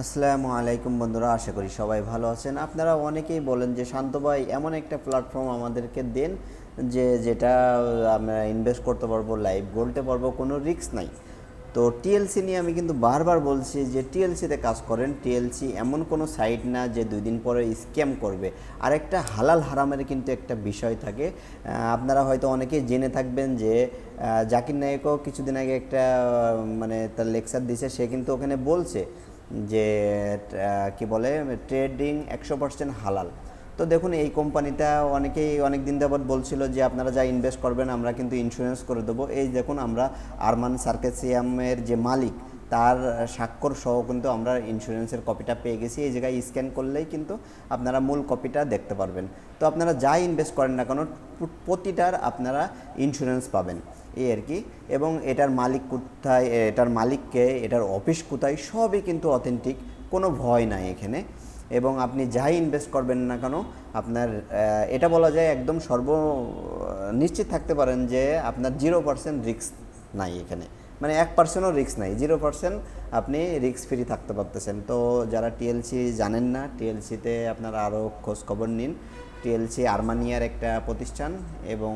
আসসালামু আলাইকুম বন্ধুরা, আশা করি সবাই ভালো আছেন। আপনারা অনেকেই বলেন যে, শান্ত ভাই, এমন একটা প্ল্যাটফর্ম আমাদেরকে দেন যে, যেটা আমরা ইনভেস্ট করতে পারব লাইভ বলতে পারব, কোনো রিস্ক নাই। তো টিএলসি নিয়ে আমি কিন্তু বারবার বলছি যে টিএলসিতে কাজ করেন। টিএলসি এমন কোনো সাইট না যে দুই দিন পরে স্ক্যাম করবে। আর একটা হালাল হারামের কিন্তু একটা বিষয় থাকে। আপনারা হয়তো অনেকেই জেনে থাকবেন যে জাকির নায়কও কিছুদিন আগে একটা মানে তার লেকচার দিছে সে কিন্তু ওখানে বলছে যে কি বলে ট্রেডিং একশো পার্সেন্ট হালাল। তো দেখুন, এই কোম্পানিটা অনেকেই অনেক দিন যাবৎ বলছিল যে, আপনারা যা ইনভেস্ট করবেন, আমরা কিন্তু ইন্স্যুরেন্স করে দেবো। এই দেখুন, আমরা আরমান সার্কেসিয়ামের যে মালিক তার স্বাক্ষর সহ কিন্তু আমরা ইন্স্যুরেন্সের কপিটা পেয়ে গেছি। এই জায়গায় স্ক্যান করলেই কিন্তু আপনারা মূল কপিটা দেখতে পারবেন। তো আপনারা যা ইনভেস্ট করেন না কেন প্রতিটার আপনারা ইন্স্যুরেন্স পাবেন। এই আর কি। এবং এটার মালিক কোথায়, এটার মালিককে এটার অফিস কোথায়, সবই কিন্তু অথেন্টিক কোনো ভয় নাই এখানে। এবং আপনি যাই ইনভেস্ট করবেন না কেন, আপনার এটা বলা যায় একদম সর্ব, নিশ্চিত থাকতে পারেন যে আপনার জিরো পার্সেন্ট রিস্ক নাই এখানে। মানে এক পার্সেন্টও রিস্ক নাই। জিরো পার্সেন্ট আপনি রিস্ক ফ্রি থাকতে পারতেছেন। তো যারা টিএলসি জানেন না টিএলসিতে আপনারা আরও খোঁজ খবর নিন টিএলসি আর্মানিয়ার একটা প্রতিষ্ঠান এবং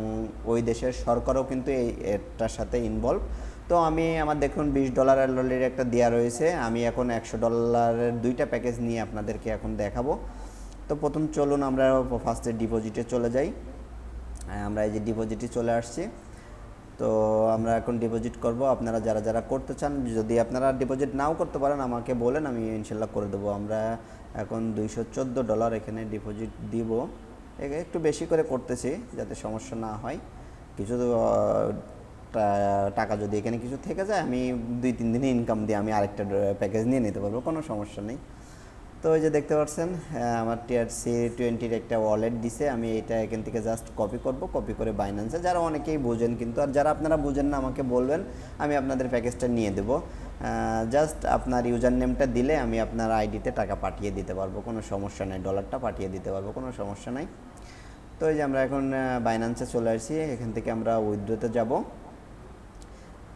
ওই দেশের সরকারও কিন্তু এই এটার সাথে ইনভলভ তো আমি আমার দেখুন বিশ ডলার অলরেডি একটা দেওয়া রয়েছে। আমি এখন একশো ডলারের দুইটা প্যাকেজ নিয়ে আপনাদেরকে এখন দেখাবো। তো প্রথম চলুন আমরা ফার্স্টে ডিপোজিটে চলে যাই। আমরা এই যে ডিপোজিটে চলে আসছি। তো আমরা এখন ডিপোজিট করব। আপনারা যারা যারা করতে চান, যদি আপনারা ডিপোজিট নাও করতে পারেন, আমাকে বলেন, আমি ইনশাল্লাহ করে দেবো। আমরা এখন দুইশো চোদ্দ ডলার এখানে ডিপোজিট দিব। একটু বেশি করে করতেছি, যাতে সমস্যা না হয়। কিছু টাকা যদি এখানে কিছু থেকে যায়, আমি দুই তিন দিনে ইনকাম দিয়ে আমি আরেকটা প্যাকেজ নিয়ে নিতে পারব, কোনো সমস্যা নেই। তো ওই যে দেখতে পাচ্ছেন আমার টিআরসি টোয়েন্টির একটা ওয়ালেট দিছে। আমি এটা এখান থেকে জাস্ট কপি করব কপি করে বাইন্যান্সে যারা অনেকেই বোঝেন কিন্তু, আর যারা আপনারা বোঝেন না, আমাকে বলবেন, আমি আপনাদের প্যাকেজটা নিয়ে দেব। জাস্ট আপনার ইউজার নেমটা দিলে আমি আপনার আইডিতে টাকা পাঠিয়ে দিতে পারব। কোনো সমস্যা নেই ডলারটা পাঠিয়ে দিতে পারব, কোনো সমস্যা নাই। তো এই যে আমরা এখন বাইন্যান্সে চলে আসছি। এখান থেকে আমরা উইথড্রোতে যাব।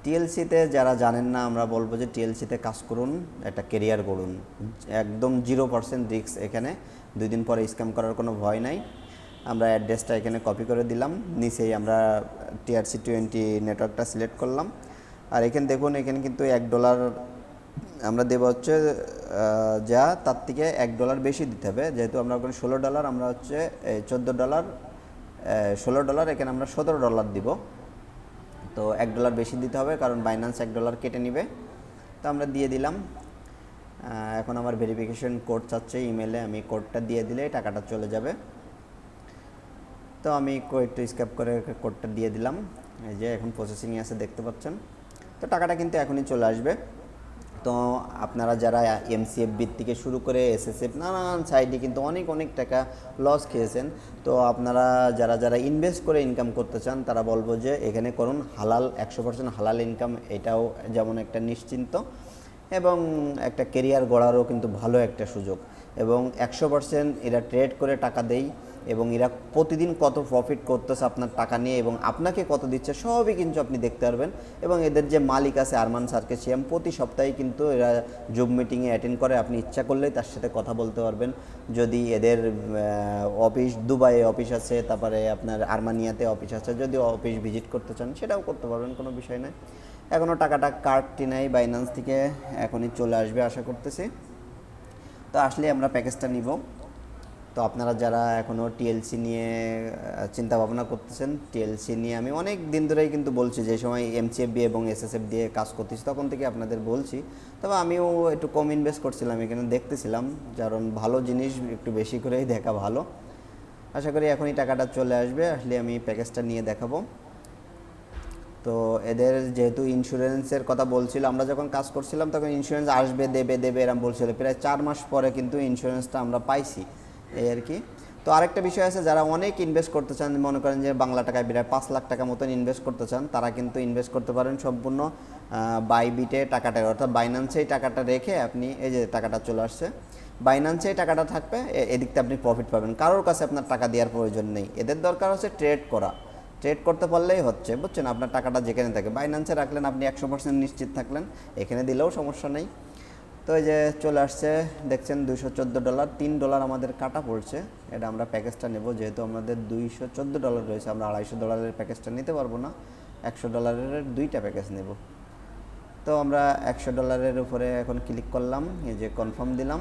টিএলসিতে যারা জানেন না, আমরা বলব যে টিএলসিতে কাজ করুন, একটা কেরিয়ার গড়ুন। একদম জিরো পার্সেন্ট রিস্ক এখানে। দুই দিন পরে স্ক্যাম করার কোনো ভয় নাই। আমরা অ্যাড্রেসটা এখানে কপি করে দিলাম। নিচেই আমরা টিআরসি টোয়েন্টি নেটওয়ার্কটা সিলেক্ট করলাম। আর এখানে দেখুন, এখানে কিন্তু এক ডলার আমরা দেবো হচ্ছে যা তার থেকে এক ডলার বেশি দিতে হবে। যেহেতু আমরা ওখানে ষোলো ডলার আমরা হচ্ছে চোদ্দ ডলার ষোলো ডলার এখানে আমরা সতেরো ডলার দিব। তো এক ডলার বেশি দিতে হবে, কারণ বাইন্যান্স এক ডলার কেটে নিবে। তো আমরা দিয়ে দিলাম। এখন আমার ভেরিফিকেশন কোড চাচ্ছে ইমেলে আমি কোডটা দিয়ে দিলে টাকাটা চলে যাবে। তো আমি একটু স্ক্যাপ করে কোডটা দিয়ে দিলাম। এই যে এখন প্রসেসিংয়ে আছে, দেখতে পাচ্ছেন। তো টাকাটা কিন্তু এখনই চলে আসবে। তো আপনারা যারা এমসিএফবির থেকে শুরু করে এসএসএফ নানান সাইডে কিন্তু অনেক অনেক টাকা লস খেয়েছেন। তো আপনারা যারা যারা ইনভেস্ট করে ইনকাম করতে চান, তারা বলব যে এখানে করুন হালাল, একশো পার্সেন্ট হালাল ইনকাম এটাও যেমন একটা নিশ্চিন্ত এবং একটা কেরিয়ার গড়ারও কিন্তু ভালো একটা সুযোগ। এবং একশো পার্সেন্ট এরা ট্রেড করে টাকা দেয় এবং এরা প্রতিদিন কত প্রফিট করতেছে আপনার টাকা নিয়ে এবং আপনাকে কত দিচ্ছে, সবই কিন্তু আপনি দেখতে পারবেন। এবং এদের যে মালিক আছে আরমান সার্কেসিয়াম প্রতি সপ্তাহে কিন্তু এরা জুম মিটিংয়ে অ্যাটেন্ড করে। আপনি ইচ্ছা করলেই তার সাথে কথা বলতে পারবেন। যদি এদের অফিস দুবাইয়ে অফিস আছে, তারপরে আপনার আর্মানিয়াতে অফিস আছে, যদি অফিস ভিজিট করতে চান, সেটাও করতে পারবেন, কোনো বিষয় নয় এখনও টাকাটা কার্ডটি নেই বাইন্যান্স থেকে এখনই চলে আসবে, আশা করতেছি। তো আসলে আমরা প্যাকেজটা নিব। তো আপনারা যারা এখনও টিএলসি নিয়ে চিন্তা ভাবনা করতেছেন, টিএলসি নিয়ে আমি অনেক দিন ধরেই কিন্তু বলছি যে সময় এমসিএফবি এবং এসএসএফ দিয়ে কাজ করতেছি, তখন থেকে আপনাদের বলছি। তবে আমিও একটু কম ইনভেস্ট করছিলাম, এখানে দেখতেছিলাম, কারণ ভালো জিনিস একটু বেশি করেই দেখা ভালো। আশা করি এখনই টাকাটা চলে আসবে, আসলে আমি প্যাকেজটা নিয়ে দেখাবো। তো এদের যেহেতু ইন্স্যুরেন্সের কথা বলছিল, আমরা যখন কাজ করছিলাম তখন ইন্স্যুরেন্স আসবে, দেবে দেবে, এরম বলছিল। প্রায় চার মাস পরে কিন্তু ইন্স্যুরেন্সটা আমরা পাইছি। এই আর কি। তো আরেকটা বিষয় আছে, যারা অনেক ইনভেস্ট করতে চান, মনে করেন যে বাংলা টাকায় বিরাট পাঁচ লাখ টাকা মতন ইনভেস্ট করতে চান, তারা কিন্তু ইনভেস্ট করতে পারেন সম্পূর্ণ বাইবিটে টাকাটা। অর্থাৎ বাইন্যান্সেই টাকাটা রেখে আপনি এই যে টাকাটা চলে আসছে বাইন্যান্সেই টাকাটা থাকবে, এ- এদিকটা আপনি প্রফিট পাবেন। কারোর কাছে আপনার টাকা দেওয়ার প্রয়োজন নেই। এদের দরকার হচ্ছে ট্রেড করা। ট্রেড করতে পারলেই হচ্ছে, বুঝছেন? আপনার টাকাটা যেখানে থাকে। বাইন্যান্সে রাখলেন, আপনি একশো পার্সেন্ট নিশ্চিত থাকলেন, এখানে দিলেও সমস্যা নেই। তো এই যে চলে আসছে, দেখছেন দুইশো চোদ্দ ডলার, তিন ডলার আমাদের কাটা পড়ছে। এটা আমরা প্যাকেজটা নেব, যেহেতু আমাদের দুইশো চোদ্দ ডলার রয়েছে, আমরা আড়াইশো ডলারের প্যাকেজটা নিতে পারব না, একশো ডলারের দুইটা প্যাকেজ নেব। তো আমরা একশো ডলারের উপরে এখন ক্লিক করলাম, এই যে কনফার্ম দিলাম।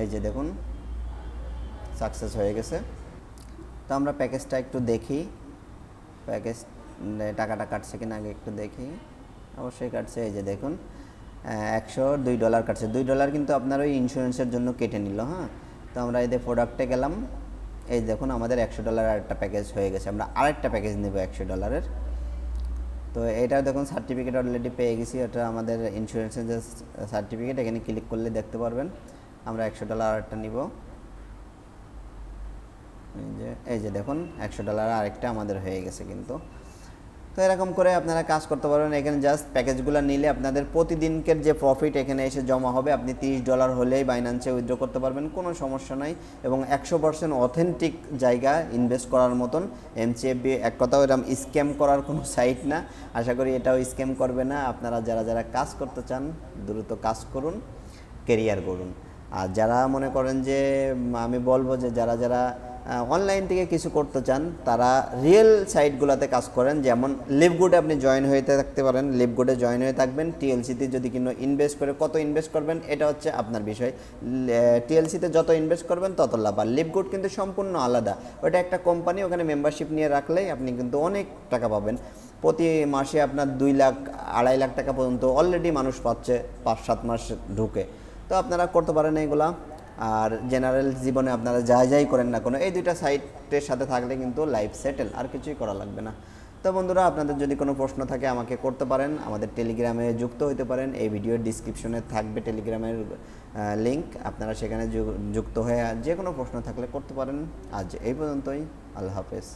এই যে দেখুন, সাকসেস হয়ে গেছে। তো আমরা প্যাকেজটা একটু দেখি, প্যাকেজ টাকাটা কাটছে কিনা আগে একটু দেখি। অবশ্যই কাটছে, এই যে দেখুন। একশো দুই ডলার কাটছে। দুই ডলার কিন্তু আপনার ওই ইন্স্যুরেন্সের জন্য কেটে নিল হ্যাঁ? তো আমরা যে প্রোডাক্টে গেলাম, এই দেখুন আমাদের একশো ডলার আরেকটা প্যাকেজ হয়ে গেছে। আমরা আরেকটা প্যাকেজ নেব একশো ডলারের তো এটা দেখুন সার্টিফিকেট অলরেডি পেয়ে গেছি। এটা আমাদের ইন্স্যুরেন্সের যে সার্টিফিকেট এখানে ক্লিক করলে দেখতে পারবেন। আমরা একশো ডলার আরেকটা নিব। এই যে এই যে দেখুন, একশো ডলার আরেকটা আমাদের হয়ে গেছে কিন্তু। তো এরকম করে আপনারা কাজ করতে পারবেন। এখানে জাস্ট প্যাকেজগুলো নিলে আপনাদের প্রতিদিনকের যে প্রফিট এখানে এসে জমা হবে, আপনি তিরিশ ডলার হলেই বাইন্যান্সে উইথড্র করতে পারবেন, কোনো সমস্যা নাই। এবং একশো পার্সেন্ট অথেন্টিক জায়গা ইনভেস্ট করার মতন এমসিএফবি এক কথাও এরকম স্ক্যাম করার কোনো সাইট না। আশা করি এটাও স্ক্যাম করবে না। আপনারা যারা যারা কাজ করতে চান, দ্রুত কাজ করুন কেরিয়ার করুন আর যারা মনে করেন যে, আমি বলব যে যারা যারা অনলাইন থেকে কিছু করতে চান, তারা রিয়েল সাইটগুলোতে কাজ করেন, যেমন লিভগুডে আপনি জয়েন হয়ে থাকতে পারেন লিভগুডে জয়েন হয়ে থাকবেন টিএলসিতে যদি কিনো ইনভেস্ট করে, কত ইনভেস্ট করবেন, এটা হচ্ছে আপনার বিষয়। টিএলসিতে যত ইনভেস্ট করবেন, তত লাভ। আর লিভগুড কিন্তু সম্পূর্ণ আলাদা। ওটা একটা কোম্পানি ওখানে মেম্বারশিপ নিয়ে রাখলেই আপনি কিন্তু অনেক টাকা পাবেন। প্রতি মাসে আপনার দুই লাখ, আড়াই লাখ টাকা পর্যন্ত অলরেডি মানুষ পাচ্ছে, পাঁচ সাত মাস ঢুকে। তো আপনারা করতে পারেন এইগুলা। আর জেনারেল জীবনে আপনারা যাই যাই করেন না কোনো, এই দুইটা সাইটের সাথে থাকলে কিন্তু লাইফ সেটেল আর কিছুই করা লাগবে না। তো বন্ধুরা, আপনাদের যদি কোনো প্রশ্ন থাকে আমাকে করতে পারেন, আমাদের টেলিগ্রামে যুক্ত হতে পারেন, এই ভিডিওর ডিসক্রিপশনে থাকবে টেলিগ্রামের লিঙ্ক আপনারা সেখানে যুক্ত হয়ে যে কোনো প্রশ্ন থাকলে করতে পারেন। আজ এই পর্যন্তই, আল্লাহ হাফেজ।